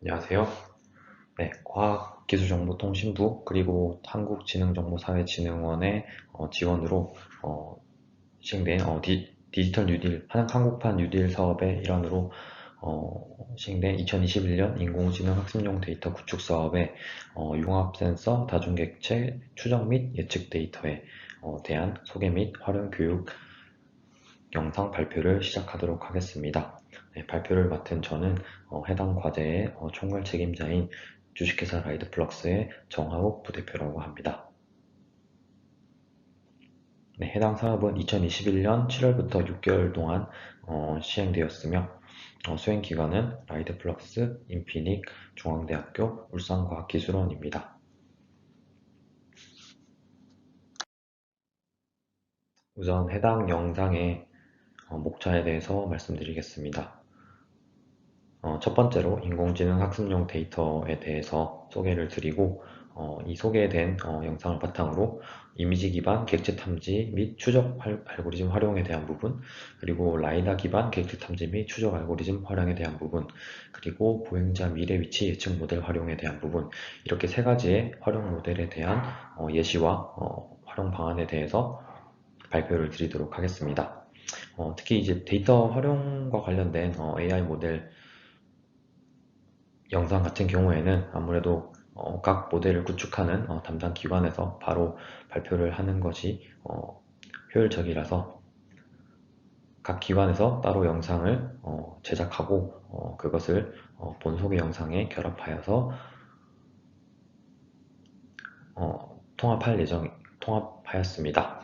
안녕하세요. 네, 과학기술정보통신부 그리고 한국지능정보사회진흥원의 어, 지원으로 어, 시행된 어, 디, 지털 뉴딜, 한국판 뉴딜 사업의 일환으로 어, 시행된 2021년 인공지능 학습용 데이터 구축 사업의 어, 융합 센서 다중객체 추적 및 예측 데이터에 어, 대한 소개 및 활용 교육 영상 발표를 시작하도록 하겠습니다. 네, 발표를 맡은 저는 어, 해당 과제의 어, 총괄 책임자인 주식회사 라이드플럭스의 정하욱 부대표라고 합니다. 네, 해당 사업은 2021년 7월부터 6개월 동안 어, 시행되었으며 어, 수행기관은 라이드플럭스, 인피닉, 중앙대학교, 울산과학기술원입니다. 우선 해당 영상의 어, 목차에 대해서 말씀드리겠습니다. 어, 첫 번째로 인공지능 학습용 데이터에 대해서 소개를 드리고 어, 이 소개된 어, 영상을 바탕으로 이미지 기반 객체 탐지 및 추적 알고리즘 활용에 대한 부분 그리고 라이다 기반 객체 탐지 및 추적 알고리즘 활용에 대한 부분 그리고 보행자 미래 위치 예측 모델 활용에 대한 부분 이렇게 세 가지의 활용 모델에 대한 어, 예시와 어, 활용 방안에 대해서 발표를 드리도록 하겠습니다. 어, 특히 이제 데이터 활용과 관련된 어, AI 모델 영상 같은 경우에는 아무래도 어, 각 모델을 구축하는 어, 담당 기관에서 바로 발표를 하는 것이 어, 효율적이라서 각 기관에서 따로 영상을 어, 제작하고 어, 그것을 어, 본 소개 영상에 결합하여서 통합할 예정 통합하였습니다.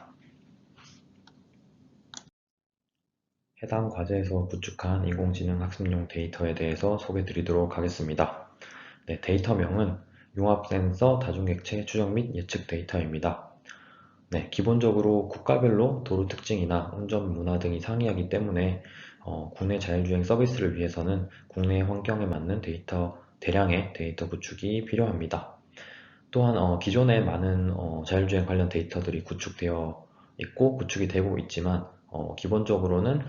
해당 과제에서 구축한 인공지능 학습용 데이터에 대해서 소개 드리도록 하겠습니다. 네, 데이터명은 융합센서 다중객체 추적 및 예측 데이터입니다. 네, 기본적으로 국가별로 도로 특징이나 운전 문화 등이 상이하기 때문에 어, 국내 자율주행 서비스를 위해서는 국내 환경에 맞는 데이터, 대량의 데이터 구축이 필요합니다. 또한 어, 기존에 많은 어, 자율주행 관련 데이터들이 구축되어 있고 구축이 되고 있지만 어, 기본적으로는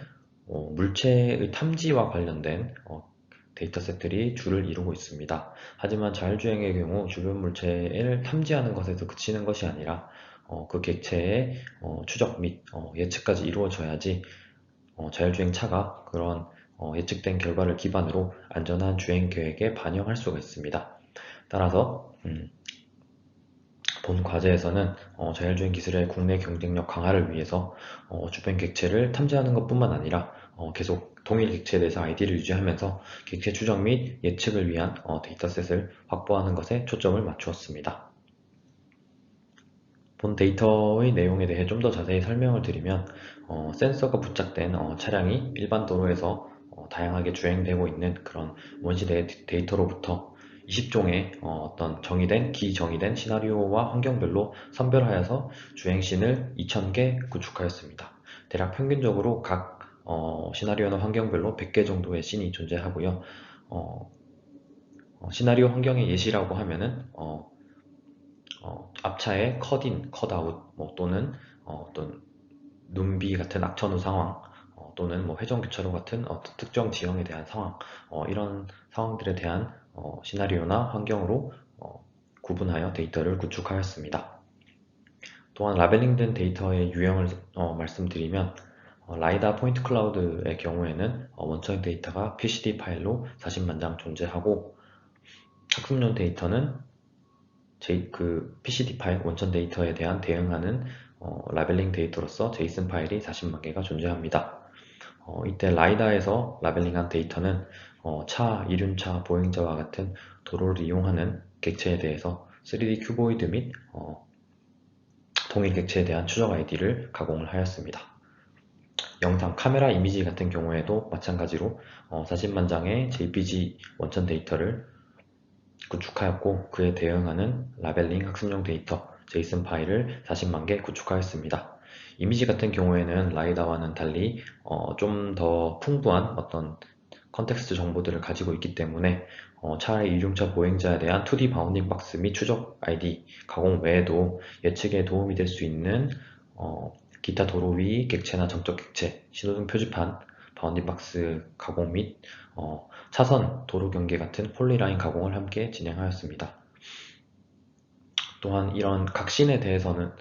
어, 물체의 탐지와 관련된 어, 데이터셋들이 주를 이루고 있습니다. 하지만 자율주행의 경우 주변 물체를 탐지하는 것에서 그치는 것이 아니라 어, 그 객체의 어, 추적 및 어, 예측까지 이루어져야지 어, 자율주행 차가 그런 예측된 결과를 기반으로 안전한 주행 계획에 반영할 수가 있습니다. 따라서 음, 본 과제에서는 어, 자율주행 기술의 국내 경쟁력 강화를 위해서 어, 주변 객체를 탐지하는 것 뿐만 아니라 어, 계속 동일 객체에 대해서 아이디를 유지하면서 객체 추적 및 예측을 위한 어, 데이터셋을 확보하는 것에 초점을 맞추었습니다. 본 데이터의 내용에 대해 좀 더 자세히 설명을 드리면 어, 센서가 부착된 어, 차량이 일반 도로에서 어, 다양하게 주행되고 있는 그런 원시대 데이터로부터 20종의 어, 떤 정의된, 기정의된 시나리오와 환경별로 선별하여서 주행신을 2000개 구축하였습니다. 대략 평균적으로 각 어, 시나리오나 환경별로 100개 정도의 씬이 존재하고요. 어, 어, 시나리오 환경의 예시라고 하면은 어, 어, 앞차의 컷인, 컷아웃 뭐 또는 어, 떤 눈비 같은 악천후 상황 또는 뭐 회전교차로 같은 특정 지형에 대한 상황 이런 상황들에 대한 어, 시나리오나 환경으로 어, 구분하여 데이터를 구축하였습니다. 또한 라벨링된 데이터의 유형을 어, 말씀드리면 어, 라이다 포인트 클라우드의 경우에는 어, 원천 데이터가 PCD 파일로 40만 장 존재하고 학습용 데이터는 제, 그 PCD 파일 원천 데이터에 대한 대응하는 어, 라벨링 데이터로서 제이슨 파일이 40만 개가 존재합니다. 어, 이때 라이다에서 라벨링한 데이터는 어, 차, 이륜차, 보행자와 같은 도로를 이용하는 객체에 대해서 3D 큐보이드 및 어, 동일 객체에 대한 추적 아이디를 가공을 하였습니다. 영상, 카메라 이미지 같은 경우에도 마찬가지로 어, 40만 장의 JPG 원천 데이터를 구축하였고 그에 대응하는 라벨링 학습용 데이터 제이슨 파일을 40만 개 구축하였습니다. 이미지 같은 경우에는 라이다와는 달리 어, 좀 더 풍부한 어떤 컨텍스트 정보들을 가지고 있기 때문에 어, 차의 이륜차 보행자에 대한 2D 바운딩 박스 및 추적 ID 가공 외에도 예측에 도움이 될 수 있는 어, 기타 도로 위 객체나 정적 객체, 신호등 표지판, 바운딩 박스 가공 및 어, 차선, 도로 경계 같은 폴리라인 가공을 함께 진행하였습니다. 또한 이런 각신에 대해서는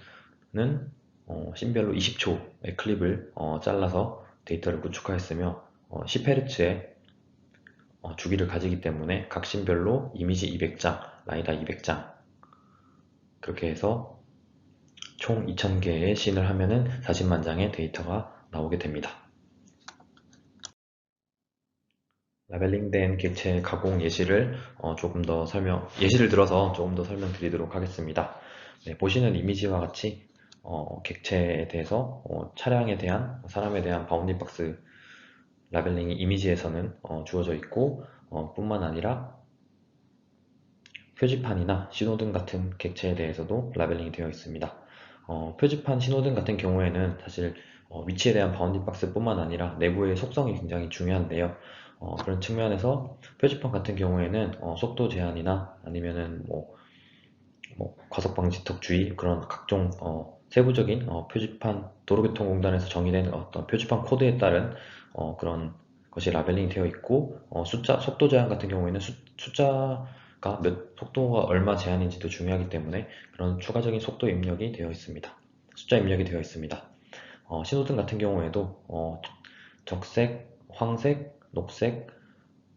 어, 씬별로 20초의 클립을 어, 잘라서 데이터를 구축하였으며 10Hz의 어, 주기를 가지기 때문에 각 신별로 이미지 200장, 라이다 200장 그렇게 해서 총 2000개의 씬을 하면은 40만 장의 데이터가 나오게 됩니다. 라벨링된 객체 가공 예시를 어, 조금 더 설명, 예시를 들어서 조금 더 설명드리도록 하겠습니다. 네, 보시는 이미지와 같이 어, 객체에 대해서 어, 차량에 대한, 사람에 대한 바운딩 박스 라벨링이 이미지에서는 어, 주어져 있고 어, 뿐만 아니라 표지판이나 신호등 같은 객체에 대해서도 라벨링이 되어 있습니다. 어, 표지판, 신호등 같은 경우에는 사실 어, 위치에 대한 바운딩 박스 뿐만 아니라 내부의 속성이 굉장히 중요한데요. 어, 그런 측면에서 표지판 같은 경우에는 어, 속도 제한이나 아니면은 뭐, 뭐 과속 방지 턱 주의 그런 각종 어, 세부적인 어, 표지판 도로교통공단에서 정의된 어떤 표지판 코드에 따른 어, 그런 것이 라벨링 되어 있고 어, 숫자 속도 제한 같은 경우에는 수, 숫자가 몇 속도가 얼마 제한인지도 중요하기 때문에 그런 추가적인 속도 입력이 되어 있습니다. 숫자 입력이 되어 있습니다. 어, 신호등 같은 경우에도 어, 적색, 황색, 녹색,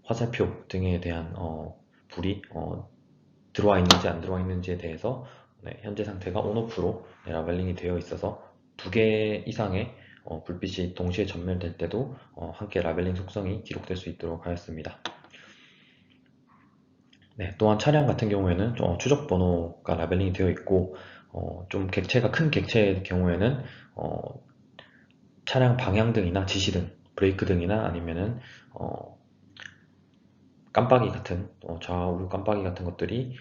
화살표 등에 대한 어, 불이 어, 들어와 있는지 안 들어와 있는지에 대해서 네, 현재 상태가 온오프로 네, 라벨링이 되어 있어서 두 개 이상의 어, 불빛이 동시에 전멸될 때도 어, 함께 라벨링 속성이 기록될 수 있도록 하였습니다. 네, 또한 차량 같은 경우에는 어, 추적 번호가 라벨링이 되어 있고 어, 좀 객체가 큰 객체의 경우에는 어, 차량 방향등이나 지시등, 브레이크 등이나 아니면은 어, 깜빡이 같은 좌우 깜빡이 같은 것들이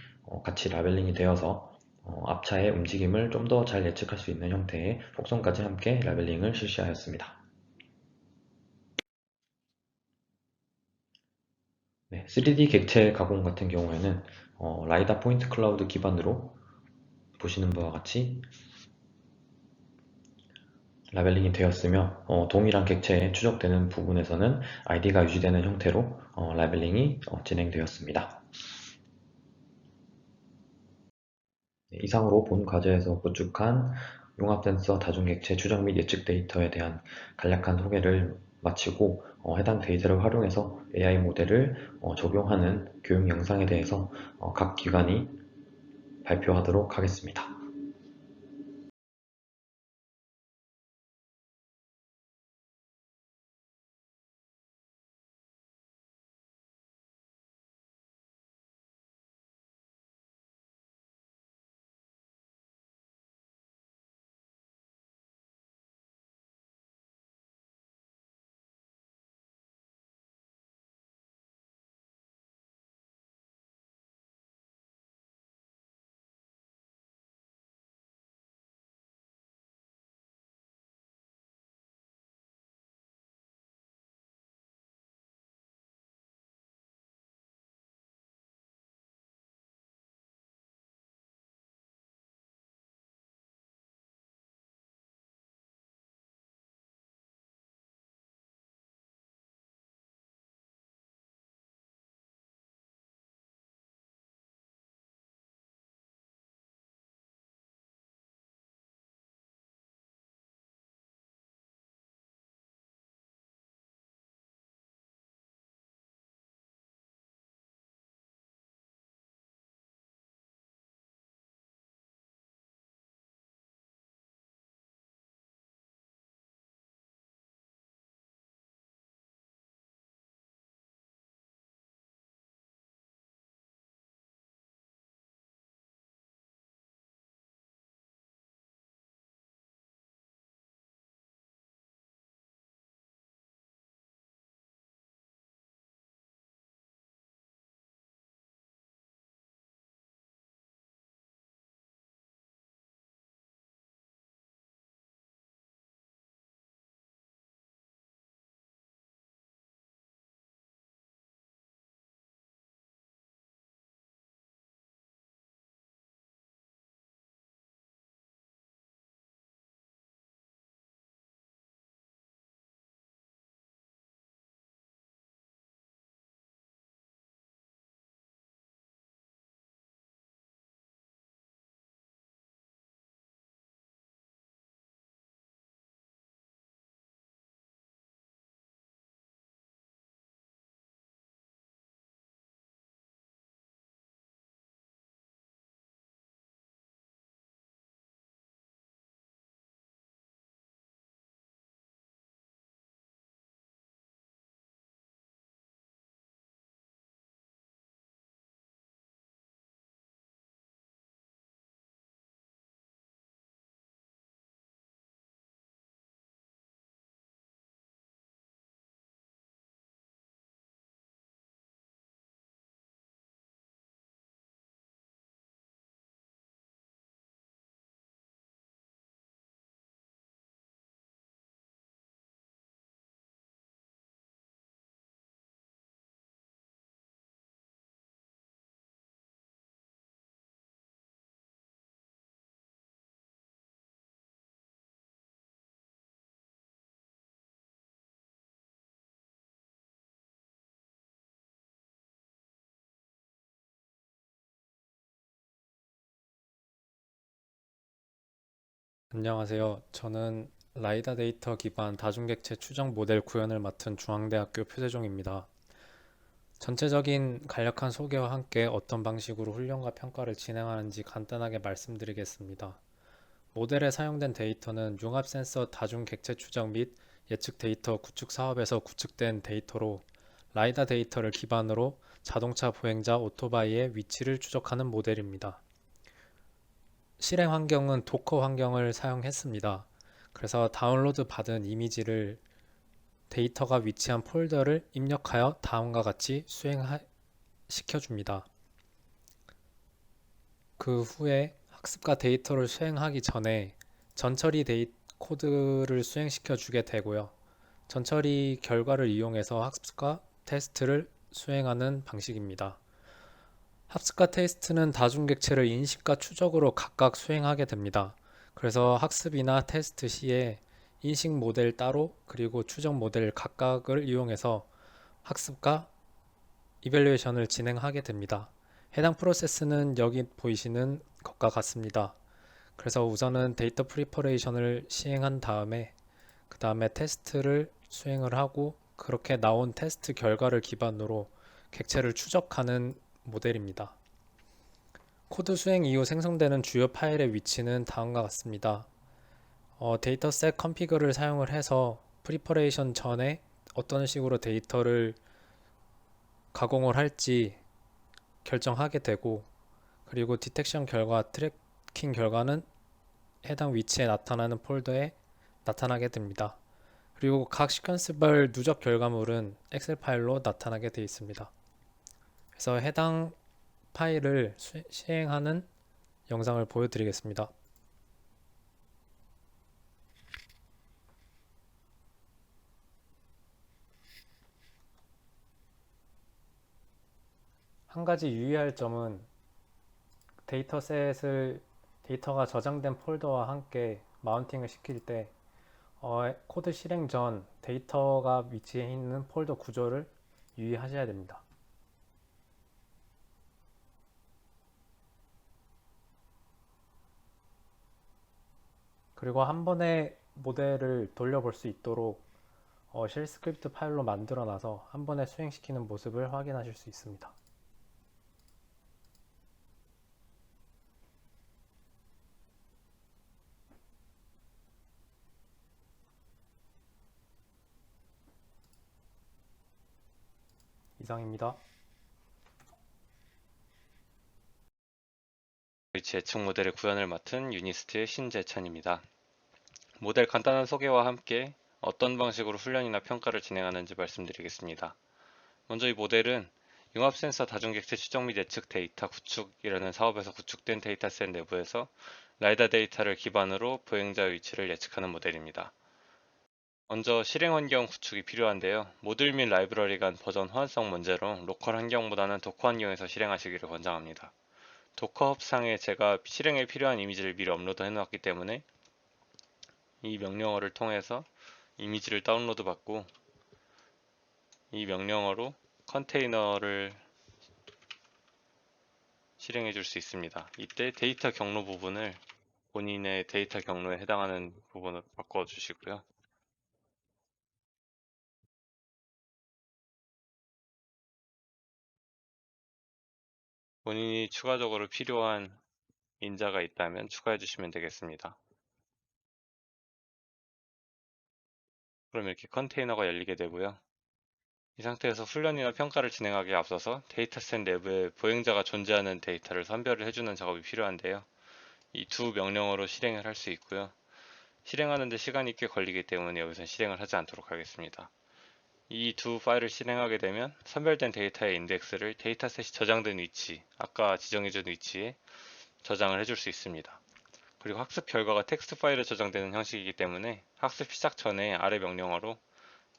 같이 라벨링이 되어서 어, 앞차의 움직임을 좀 더 잘 예측할 수 있는 형태의 속성까지 함께 라벨링을 실시하였습니다. 네, 3D 객체 가공 같은 경우에는 어, 라이다 포인트 클라우드 기반으로 보시는 바와 같이 라벨링이 되었으며 어, 동일한 객체에 추적되는 부분에서는 ID가 유지되는 형태로 어, 라벨링이 어, 진행되었습니다. 이상으로 본 과제에서 구축한 융합센서 다중객체 추적 및 예측 데이터에 대한 간략한 소개를 마치고 어, 해당 데이터를 활용해서 AI 모델을 어, 적용하는 교육 영상에 대해서 어, 각 기관이 발표하도록 하겠습니다. 안녕하세요. 저는 라이다 데이터 기반 다중객체 추정 모델 구현을 맡은 중앙대학교 표세종입니다. 전체적인 간략한 소개와 함께 어떤 방식으로 훈련과 평가를 진행하는지 간단하게 말씀드리겠습니다. 모델에 사용된 데이터는 융합 센서 다중 객체 추적 및 예측 데이터 구축 사업에서 구축된 데이터로 라이다 데이터를 기반으로 자동차 보행자 오토바이의 위치를 추적하는 모델입니다. 실행 환경은 도커 환경을 사용했습니다. 그래서 다운로드 받은 이미지를 데이터가 위치한 폴더를 입력하여 다음과 같이 수행시켜 줍니다. 그 후에 학습과 데이터를 수행하기 전에 전처리 데이 코드를 수행시켜 주게 되고요. 전처리 결과를 이용해서 학습과 테스트를 수행하는 방식입니다. 학습과 테스트는 다중객체를 인식과 추적으로 각각 수행하게 됩니다. 그래서 학습이나 테스트 시에 인식 모델 따로 그리고 추적 모델 각각을 이용해서 학습과 이벨루에이션을 진행하게 됩니다. 해당 프로세스는 여기 보이시는 것과 같습니다. 그래서 우선은 데이터 프리퍼레이션을 시행한 다음에 그 다음에 테스트를 수행을 하고 그렇게 나온 테스트 결과를 기반으로 객체를 추적하는 모델입니다. 코드 수행 이후 생성되는 주요 파일의 위치는 다음과 같습니다. 어, 데이터셋 컨피그를 사용을 해서 프리퍼레이션 전에 어떤 식으로 데이터를 가공을 할지 결정하게 되고 그리고 디텍션 결과, 트래킹 결과는 해당 위치에 나타나는 폴더에 나타나게 됩니다. 그리고 각 시퀀스별 누적 결과물은 엑셀 파일로 나타나게 되어 있습니다. 그래서 해당 파일을 수- 시행하는 영상을 보여드리겠습니다. 한 가지 유의할 점은 데이터셋을 데이터가 저장된 폴더와 함께 마운팅을 시킬 때 어, 코드 실행 전 데이터가 위치해 있는 폴더 구조를 유의하셔야 됩니다. 그리고 한 번에 모델을 돌려볼 수 있도록 어, 쉘 스크립트 파일로 만들어 놔서 한 번에 수행시키는 모습을 확인하실 수 있습니다. 이상입니다. 위치 예측 모델의 구현을 맡은 유니스트의 신재찬입니다. 모델 간단한 소개와 함께 어떤 방식으로 훈련이나 평가를 진행하는지 말씀드리겠습니다. 먼저 이 모델은 융합 센서 다중객체 추적 및 예측 데이터 구축이라는 사업에서 구축된 데이터셋 내부에서 라이다 데이터를 기반으로 보행자의 위치를 예측하는 모델입니다. 먼저 실행 환경 구축이 필요한데요. 모듈 및 라이브러리 간 버전 호환성 문제로 로컬 환경보다는 도커 환경에서 실행하시기를 권장합니다. 도커 헙상에 제가 실행에 필요한 이미지를 미리 업로드 해놓았기 때문에 이 명령어를 통해서 이미지를 다운로드 받고 이 명령어로 컨테이너를 실행해 줄 수 있습니다. 이때 데이터 경로 부분을 본인의 데이터 경로에 해당하는 부분을 바꿔 주시고요. 본인이 추가적으로 필요한 인자가 있다면 추가해 주시면 되겠습니다. 그럼 이렇게 컨테이너가 열리게 되고요. 이 상태에서 훈련이나 평가를 진행하기에 앞서서 데이터셋 내부에 보행자가 존재하는 데이터를 선별을 해주는 작업이 필요한데요. 이 두 명령어로 실행을 할 수 있고요. 실행하는데 시간이 꽤 걸리기 때문에 여기서 실행을 하지 않도록 하겠습니다. 이 두 파일을 실행하게 되면 선별된 데이터의 인덱스를 데이터셋이 저장된 위치, 아까 지정해준 위치에 저장을 해줄 수 있습니다. 그리고 학습 결과가 텍스트 파일에 저장되는 형식이기 때문에 학습 시작 전에 아래 명령어로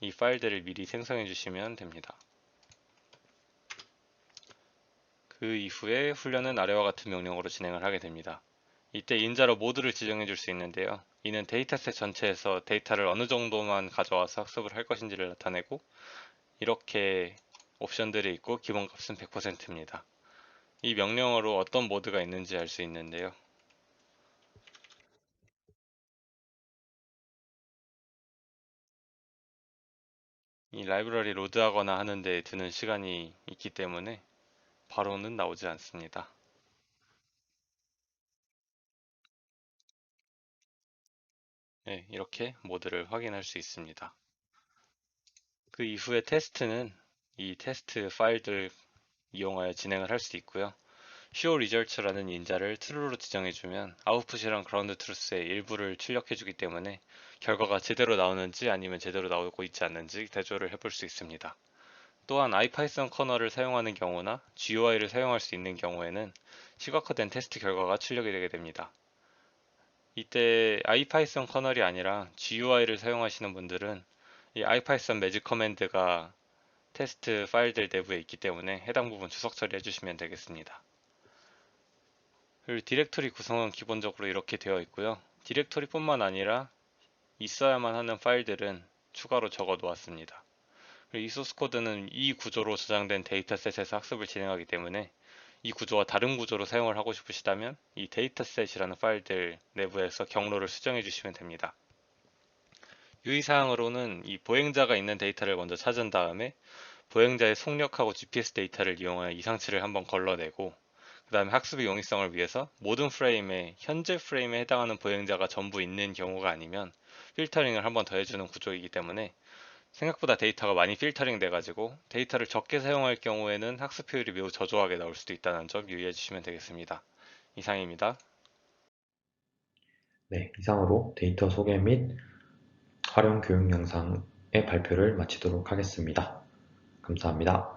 이 파일들을 미리 생성해 주시면 됩니다. 그 이후에 훈련은 아래와 같은 명령어로 진행을 하게 됩니다. 이때 인자로 모드를 지정해 줄 수 있는데요. 이는 데이터셋 전체에서 데이터를 어느 정도만 가져와서 학습을 할 것인지를 나타내고 이렇게 옵션들이 있고 기본값은 100%입니다. 이 명령어로 어떤 모드가 있는지 알 수 있는데요. 이 라이브러리 로드하거나 하는데 드는 시간이 있기 때문에 바로는 나오지 않습니다. 네, 이렇게 모드를 확인할 수 있습니다. 그 이후에 테스트는 이 테스트 파일들 이용하여 진행을 할 수 있고요. show results라는 인자를 true로 지정해주면 아웃풋이랑 그라운드 트루스의 일부를 출력해주기 때문에 결과가 제대로 나오는지 아니면 제대로 나오고 있지 않는지 대조를 해볼 수 있습니다. 또한 IPython 커널을 사용하는 경우나 GUI를 사용할 수 있는 경우에는 시각화된 테스트 결과가 출력이 되게 됩니다. 이때 IPython 커널이 아니라 GUI를 사용하시는 분들은 이 IPython 매직 커맨드가 테스트 파일들 내부에 있기 때문에 해당 부분 주석 처리해 주시면 되겠습니다. 그리고 디렉토리 구성은 기본적으로 이렇게 되어 있고요. 디렉토리뿐만 아니라 있어야만 하는 파일들은 추가로 적어 놓았습니다. 이 소스 코드는 이 구조로 저장된 데이터셋에서 학습을 진행하기 때문에 이 구조와 다른 구조로 사용을 하고 싶으시다면 이 데이터셋이라는 파일들 내부에서 경로를 수정해 주시면 됩니다. 유의사항으로는 이 보행자가 있는 데이터를 먼저 찾은 다음에 보행자의 속력하고 GPS 데이터를 이용하여 이상치를 한번 걸러내고 그 다음에 학습의 용이성을 위해서 모든 프레임에 현재 프레임에 해당하는 보행자가 전부 있는 경우가 아니면 필터링을 한번 더 해주는 구조이기 때문에 생각보다 데이터가 많이 필터링 돼가지고 데이터를 적게 사용할 경우에는 학습 효율이 매우 저조하게 나올 수도 있다는 점 유의해 주시면 되겠습니다. 이상입니다. 네, 이상으로 데이터 소개 및 활용 교육 영상의 발표를 마치도록 하겠습니다. 감사합니다.